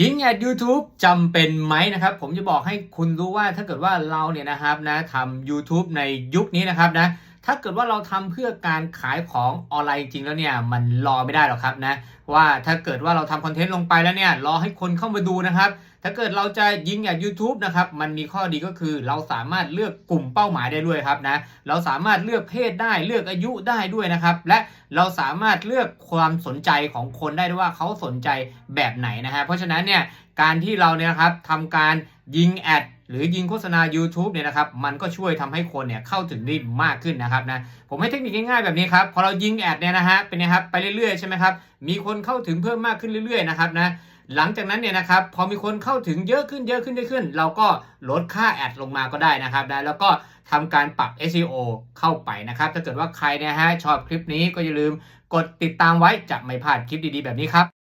ยิงแอด YouTube จำเป็นไหมนะครับ ผมจะบอกให้คุณรู้ว่าถ้าเกิดว่าเราเนี่ยนะครับนะทำ YouTube ในยุคนี้นะครับนะ ถ้าเกิดว่าเราทำเพื่อการขายของออนไลน์จริงแล้วเนี่ยมันรอไม่ได้หรอกครับนะว่าถ้าเกิดว่าเราทำคอนเทนต์ลงไปแล้วเนี่ยรอให้คนเข้ามาดูนะครับ ถ้าเกิดเราจะยิงแอด YouTube นะครับมันมีข้อดีก็คือเราสามารถเลือกกลุ่มเป้าหมายได้ด้วยครับนะเราสามารถเลือกเพศได้เลือกอายุได้ด้วยนะครับ และเราสามารถเลือกความสนใจของคนได้ด้วยว่าเขาสนใจแบบไหนนะฮะเพราะฉะนั้นเนี่ยการที่เราเนี่ยครับทำการยิงแอด หรือยิงโฆษณา YouTube เนี่ยนะครับมันก็ช่วยทำให้คนเนี่ยเข้าถึงได้มากขึ้นนะครับนะผมให้เทคนิคง่ายๆแบบนี้ครับพอเรายิงแอดเนี่ยนะฮะเป็นไงครับไปเรื่อยๆใช่ไหมครับมีคนเข้าถึงเพิ่มมากขึ้นเรื่อยๆนะครับนะหลังจากนั้นเนี่ยนะครับพอมีคนเข้าถึงเยอะขึ้นเยอะขึ้นเยอะขึ้น เราก็ลดค่าแอดลงมาก็ได้นะครับนะแล้วก็ทำการปรับ SEO เข้าไปนะครับ ถ้าเกิดว่าใครเนะฮะชอบคลิปนี้ก็อย่าลืมกดติดตามไว้จะไม่พลาดคลิปดีๆแบบนี้ครับ